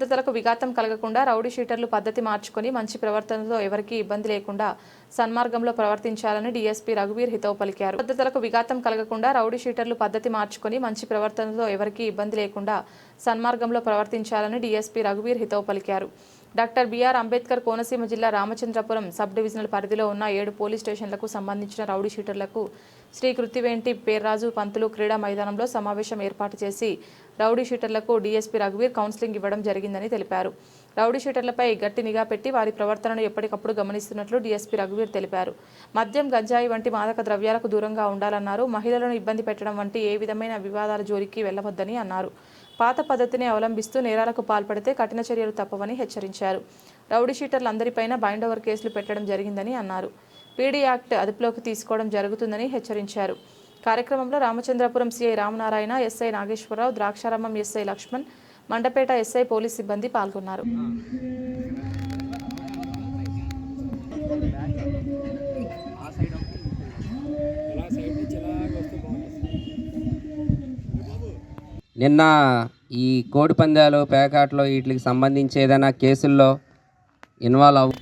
పద్ధతులకు విఘాతం కలగకుండా రౌడీ షీటర్లు పద్ధతి మార్చుకొని మంచి ప్రవర్తనతో ఎవరికీ ఇబ్బంది లేకుండా సన్మార్గంలో ప్రవర్తించాలని డీఎస్పీ రఘువీర్ హితవు పలికారు. పద్ధతులకు విఘాతం కలగకుండా రౌడీ షీటర్లు పద్ధతి మార్చుకొని మంచి ప్రవర్తనతో ఎవరికీ ఇబ్బంది లేకుండా సన్మార్గంలో ప్రవర్తించాలని డీఎస్పీ రఘువీర్ హితవు పలికారు. డాక్టర్ బిఆర్ అంబేద్కర్ కోనసీమ జిల్లా రామచంద్రపురం సబ్ డివిజనల్ పరిధిలో ఉన్న ఏడు పోలీస్ స్టేషన్లకు సంబంధించిన రౌడీ షీటర్లకు శ్రీ కృతివేంటి పేర్రాజు పంతులు క్రీడా మైదానంలో సమావేశం ఏర్పాటు చేసి రౌడీ షీటర్లకు డీఎస్పీ రఘువీర్ కౌన్సిలింగ్ ఇవ్వడం జరిగిందని తెలిపారు. రౌడీ షీటర్లపై గట్టి నిఘా పెట్టి వారి ప్రవర్తనను ఎప్పటికప్పుడు గమనిస్తున్నట్లు డీఎస్పీ రఘువీర్ తెలిపారు. మద్యం గంజాయి వంటి మాదక ద్రవ్యాలకు దూరంగా ఉండాలన్నారు. మహిళలను ఇబ్బంది పెట్టడం వంటి ఏ విధమైన వివాదాల జోలికి వెళ్ళవద్దని అన్నారు. పాత పద్ధతిని అవలంబిస్తూ నేరాలకు పాల్పడితే కఠిన చర్యలు తప్పవని హెచ్చరించారు. రౌడీ షీటర్లందరిపైన బైండ్ ఓవర్ కేసులు పెట్టడం జరిగిందని అన్నారు. పీడీ యాక్ట్ అదుపులోకి తీసుకోవడం జరుగుతుందని హెచ్చరించారు. కార్యక్రమంలో Ramachandrapuram CI Ramanarayana SI Nageswararao Draksharamam SI Lakshman Mandapeta SI police సిబ్బంది పాల్గొన్నారు. నిన్న ఈ కోడి పందాలు పేకాట్లు వీటికి సంబంధించి ఏదైనా కేసుల్లో ఇన్వాల్వ్ అవ్వ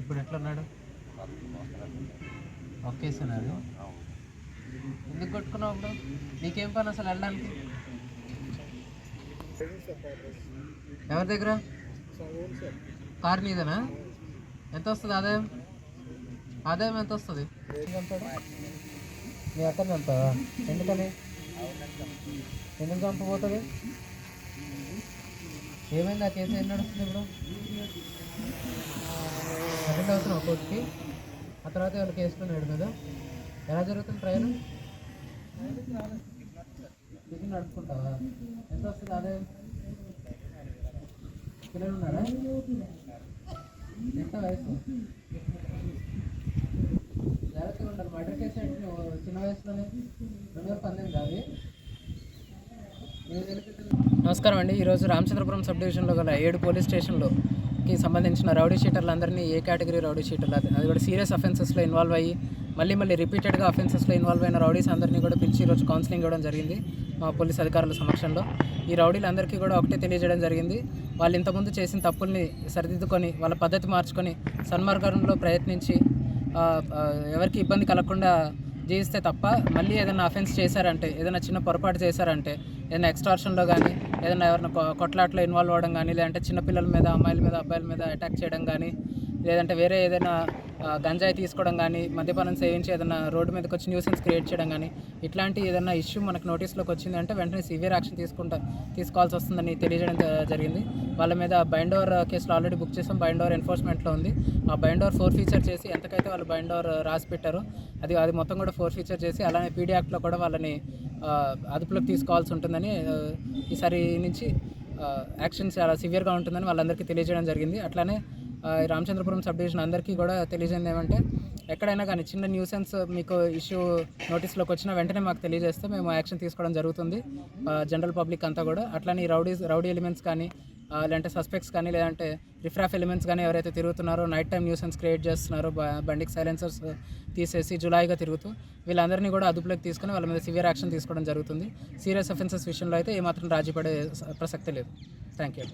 ఇప్పుడు ఎట్లున్నాడు? ఒకేస్తున్నాడు ఎందుకు కొట్టుకున్నావు అప్పుడు నీకేం పని అసలు వెళ్ళడానికి? ఎవరి దగ్గర? కార్ నీదేనా? ఎంత వస్తుంది ఆదాయం? ఆదాయం ఎంత వస్తుంది? మీ అక్కని చంపుతావా ఎందుకని? ఎందుకు చంపబోతుంది? ఏమైంది ఆ కేసు? ఏం నడుస్తుంది ఇప్పుడు? అటెండ్ అవుతున్నావు కోర్టుకి. ఆ తర్వాత ఏమైనా కేసుకున్నాడు కదా. ఎలా జరుగుతుంది ట్రైన్ టిఫిన్ నడుపుకుంటావా? ఎంత వస్తుంది అదే? పిల్లలు ఉన్నారా? ఎంత వయసు? జాగ్రత్తగా చిన్న వయసులోనే రెండు వేల పన్నెండు అది. నమస్కారం అండి. ఈరోజు రామచంద్రపురం సబ్ డివిజన్లో గల ఏడు పోలీస్ స్టేషన్లోకి సంబంధించిన రౌడీ షీటర్లందరినీ ఏ కేటగిరీ రౌడీ షీటర్లు? అది అది కూడా సీరియస్ అఫెన్సెస్లో ఇన్వాల్వ్ అయ్యి మళ్ళీ మళ్ళీ రిపీటెడ్గా అఫెన్సెస్లో ఇన్వాల్వ్ అయిన రౌడీస్ అందరినీ కూడా పిలిచి ఈరోజు కౌన్సిలింగ్ ఇవ్వడం జరిగింది మా పోలీస్ అధికారుల సమక్షంలో. ఈ రౌడీలందరికీ కూడా ఒకటే తెలియజేయడం జరిగింది. వాళ్ళు ఇంతకుముందు చేసిన తప్పుల్ని సరిదిద్దుకొని వాళ్ళ పద్ధతి మార్చుకొని సన్మార్గంలో ప్రయత్నించి ఎవరికి ఇబ్బంది కలగకుండా జీవిస్తే తప్ప మళ్ళీ ఏదైనా అఫెన్స్ చేశారంటే ఏదైనా చిన్న పొరపాటు చేశారంటే ఏదైనా ఎక్స్ట్రాక్షన్లో కానీ ఏదైనా ఎవరైనా కొట్లాట్లో ఇన్వాల్వ్ అవ్వడం కానీ లేదంటే చిన్నపిల్లల మీద అమ్మాయిల మీద అబ్బాయిల మీద అటాక్ చేయడం కానీ లేదంటే వేరే ఏదైనా గంజాయి తీసుకోవడం కానీ మద్యపానం సేవించి ఏదైనా రోడ్డు మీదకి వచ్చి న్యూసెన్స్ క్రియేట్ చేయడం కానీ ఇట్లాంటి ఏదైనా ఇష్యూ మనకు నోటీస్లోకి వచ్చింది అంటే వెంటనే సివియర్ యాక్షన్ తీసుకుంటా తీసుకోవాల్సి వస్తుందని తెలియజేయడం జరిగింది. వాళ్ళ మీద బైండోర్ కేసులో కేసులు ఆల్రెడీ బుక్ చేసాం. బైండోర్ ఎన్ఫోర్స్మెంట్లో ఉంది. ఆ బైండోర్ ఫోర్ ఫీచర్ చేసి ఎంతకైతే వాళ్ళు బైండోర్ రాసి పెట్టారో అది అది మొత్తం కూడా ఫోర్ ఫీచర్ చేసి అలానే పీడీ యాక్ట్లో కూడా వాళ్ళని అదుపులోకి తీసుకోవాల్సి ఉంటుందని ఈసారి నుంచి యాక్షన్ చాలా సివియర్గా ఉంటుందని వాళ్ళందరికీ తెలియజేయడం జరిగింది. అట్లానే రామచంద్రపురం సబ్ డివిజన్ అందరికీ కూడా తెలియజేయండి ఏమంటే ఎక్కడైనా కానీ చిన్న న్యూసెన్స్ మీకు ఇష్యూ నోటీస్లోకి వచ్చినా వెంటనే మాకు తెలియజేస్తే మేము యాక్షన్ తీసుకోవడం జరుగుతుంది. జనరల్ పబ్లిక్ అంతా కూడా. అట్లానే రౌడీస్ రౌడీ ఎలిమెంట్స్ కానీ లేదంటే సస్పెక్ట్స్ కానీ లేదంటే రిఫ్రాఫ్ ఎలిమెంట్స్ కానీ ఎవరైతే తిరుగుతున్నారో నైట్ టైం న్యూసెన్స్ క్రియేట్ చేస్తున్నారో బండికి సైలెన్సర్స్ తీసేసి జులాయిగా తిరుగుతూ వీళ్ళందరినీ కూడా అదుపులోకి తీసుకుని వాళ్ళ మీద సివియర్ యాక్షన్ తీసుకోవడం జరుగుతుంది. సీరియస్ అఫెన్సెస్ విషయంలో అయితే ఏమాత్రం రాజీ పడే లేదు. Thank you